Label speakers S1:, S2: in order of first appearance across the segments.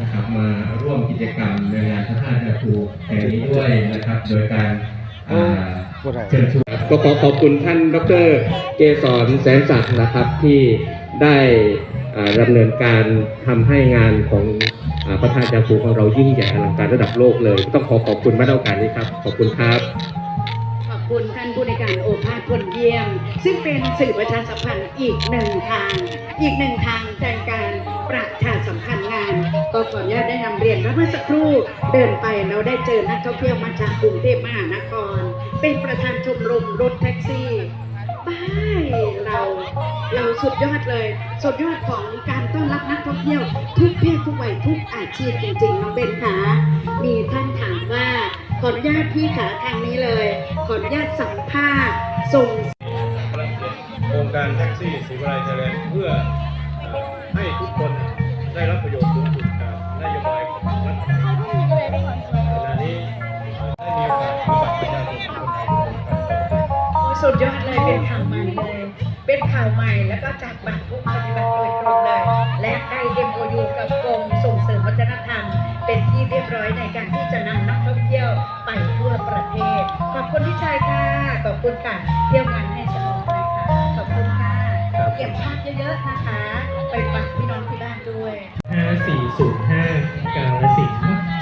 S1: นะครับมาร่วมกิจกรรมในงานพระธาตุนาคูแห่งนี้ด้วยนะครับ โดยการอ่าเชิญชวนก็ขอขอบคุณท่านดรเกษรแสนศักดิ์นะครับที่ได้อ่าดำเนินการทำให้งานของอ่าพระธาตุนาคูของเรายิ่งใหญ่อลังการระดับโลกเลย ต้องขอขอบคุณมาณโอกาสนี้ครับ ขอบคุณครับ
S2: ขอบ คุณท่านผู้ในการโอภาสพลเยี่ยม ซึ่งเป็นสื่อประชาสัมพันธ์อีกหนึ่งทาง อีกหนึ่งทางในการประชาสัมพันธ์งาน ก็ขออนุญาตได้นำเรียนว่าเมื่อสักครู่เดินไปเราได้เจอนักท่องเที่ยวมาจากกรุงเทพมหานคร เป็นประธานชมรมรถแท็กซี่บ้ายเราเราสุดยอดเลย สุดยอดของการต้อนรับนักท่องเที่ยว ทุกเพศทุกวัยทุกอาชีพจริงๆน้องเบนคะมีท่านถามว่า ขออนุญาตพี่ขาทางนี้เลย ขออนุญาตสัมภาษณ์ส่ง
S3: โครงการแท็กซี่สีวลัยไทยแลนด์เพื่อให้ทุกคนได้รับประโยชน์สูงสุดจากนโยบายของรัฐบาลขณะนี้ได้มีโอกาสพบปะประชาชนคนไทยทุกคนครับ
S2: สุดยอดเลยเป็นข่าวใหม่เลย เป็นข่าวใหม่แล้วก็จากบัตรผู้ปฏิบัติโดยตรงเลย และได้ MOU กับกรมส่งเสริมวัฒนธรรม เป็นที่เรียบร้อยในการที่จะนำ ไปทั่วประเทศ ขอบคุณพี่ชายค่ะ ขอบคุณค่ะเที่ยวงานให้สนุกนะคะขอบคุณค่ะ เก็บภาพเยอะๆนะคะ ไปฝากพี่น้องที่บ้านด้วย
S4: 5405กาลสินธุ์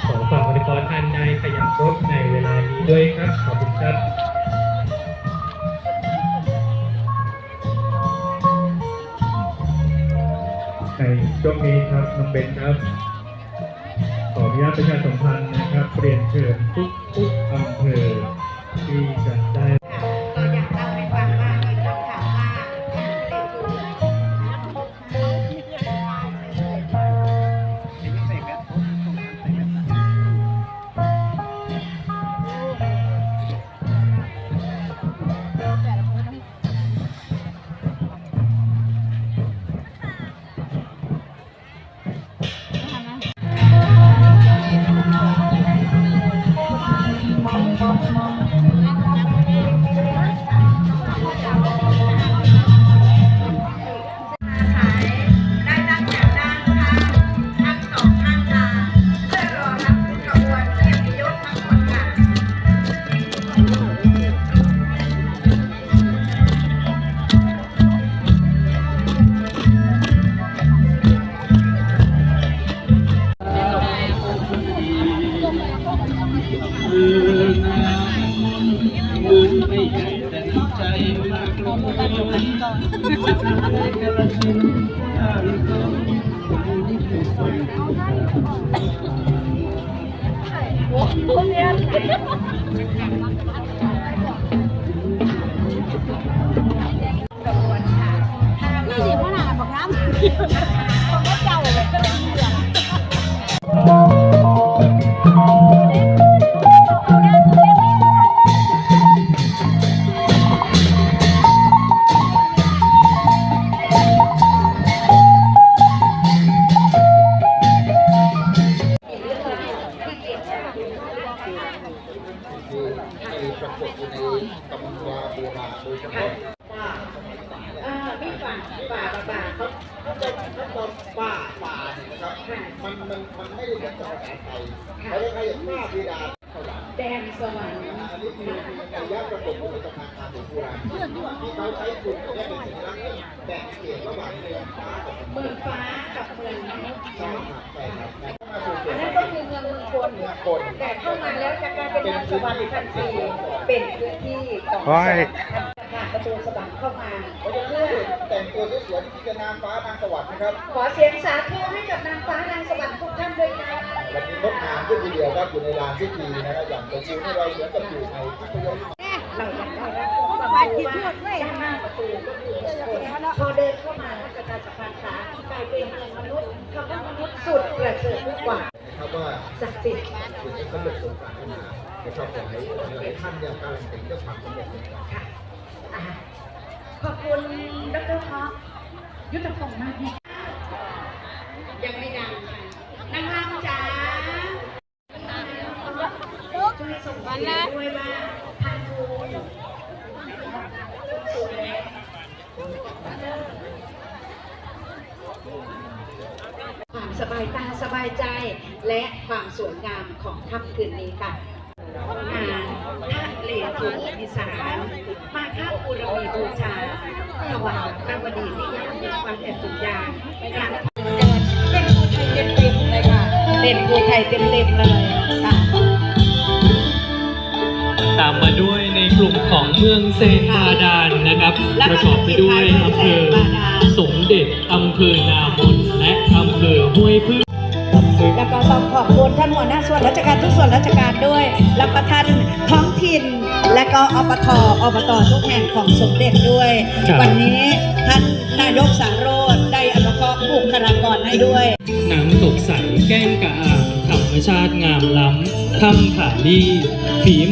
S4: ขอฝากบริกรท่านได้ขยับรถในเวลานี้ด้วยครับ ขอบคุณครับ
S5: ในช่วงนี้ครับน้องเบนครับขออ นุญาตประชาสัมพันธ์นะครับเรียนเชิญทุกทุกอำเภอที่จะได้
S2: นี่สิพ่อห
S6: นาบ จะ
S2: เขาบอกฝ่าฝ่านะครับมันมันมันไม่ได้เป็นภาษาไทยเขาเรียกว่าฝ่าพิดาแดนสวรรค์
S7: อันนี้คือระยะประกบของสะพานทางหลวงโบราณที่เขาใช้กลุ่มนี้เป็นสัญลักษณ์แบ่งเขตระหว่างเมืองฟ้ากับ
S2: เมืองฟ้ากับเมืองมนุษย์
S7: ใช่ครับใช่ครับ
S2: อันนั้นก็คือเมืองเมืองคนแต่เข้ามาแล้วจะกลายเป็นเมืองสวรรค์ทันทีเป็นพื้นที่ของสวรรค์ผ่าน ประตูสวรรค์เข้ามา
S7: เพราะฉะนั้นแต่งตัวสวยๆที่จะนางฟ้านางสวรรค์นะครับ
S2: ขอเสียงสาธุให้กับนางฟ้านางสวรรค์ทุกท่านด้วยค่ะ
S7: วันนี้งดงามขึ้นทีเดียวครับอยู่ในลานพิธีนะครับอย่างตัวจริงที่เราเหมือนกับอยู่ในภาพยนตร์
S2: เราอยากได้รับความรู้ว่าด้านหน้าประตูก็คือเมืองคนพอเดินเข้ามาประชาสัมพันธ์ขากลายเป็นเมืองมนุษย์คำว่ามนุษย์สุดประเสริฐกว่า
S7: นะครับว่า
S2: ศักดิ์สิทธิ์
S7: จุดที่สำเร็จสงครามขึ้นมานะครับหลายหลายท่านเนี่ยการันตีเรื่องความสำเร็จในการ
S2: ค่ะ อ่าขอบคุณดรท็อปยุทธพงศ์มากที่ยังไม่ดังค่ะนางรำจ๋าช่วยส่งเสียด้วยว่าทางทูสวยความสบายตาสบายใจและความสวยงามของค่ำคืนนี้ค่ะงานพระเลทุอีสาน มาค่าปุรมีบูชาถวายพระบดีนิยามมีความแอบสุญญาการเป็นภูไทยเต็มๆเลยค่ะ เป็นภูไทยเต็มๆเลยค่ะ
S4: ตามมาด้วยในกลุ่มของเมืองเซนบาดานนะครับ ประกอบไปด้วยอำเภอสมเด็จอำเภอนามนและอำเภอห้วยพึ่ง
S2: แล้วก็ต้องขอบคุณท่านหัวหน้าส่วนราชการทุกส่วนราชการด้วย แล้วก็ท่านท้อง ถิ่น และก็อปทอบตทุกแห่งของสมเด็จด้วย
S4: ครับ
S2: วันนี้ท่านนายกสารโรธได้อนุเคราะห์บุคลากรให้ด้วย
S4: น้ำตกใสแก้มกะอ่างธรรมชาติงามล้ำถ้ำผาลี่ฝีมือ